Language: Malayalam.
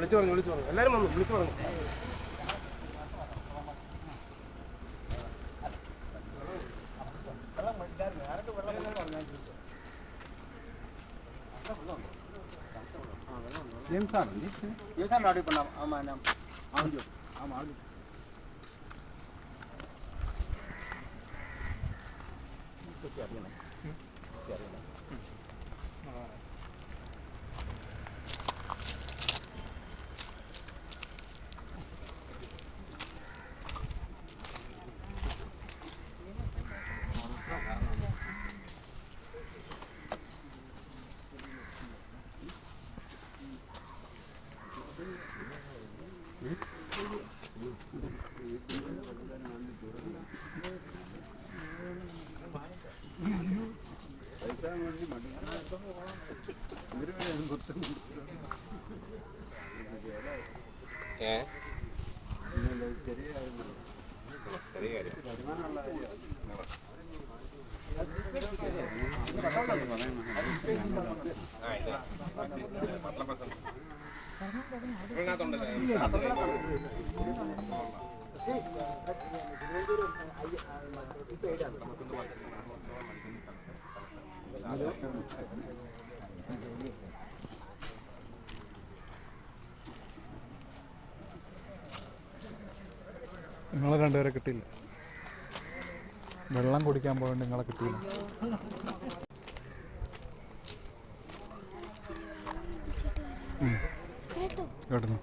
വിളിച്ചു പറഞ്ഞു വിളിച്ചു പറഞ്ഞു എല്ലാവരും വന്നു വിളിച്ചു പറഞ്ഞു ఏం సార్ అండి ఏ సార్ ఆర్డర్ ఇప్పుడు ఆమె ఆమె ఆమె ఆర్డర్ क्या करना क्या करना ഇതിനകത്തുണ്ടല്ലോ നിങ്ങളെ രണ്ടുപേരെ കിട്ടിയില്ല. വെള്ളം കുടിക്കാൻ പോയത് നിങ്ങളെ കിട്ടിയില്ല. കിടന്നു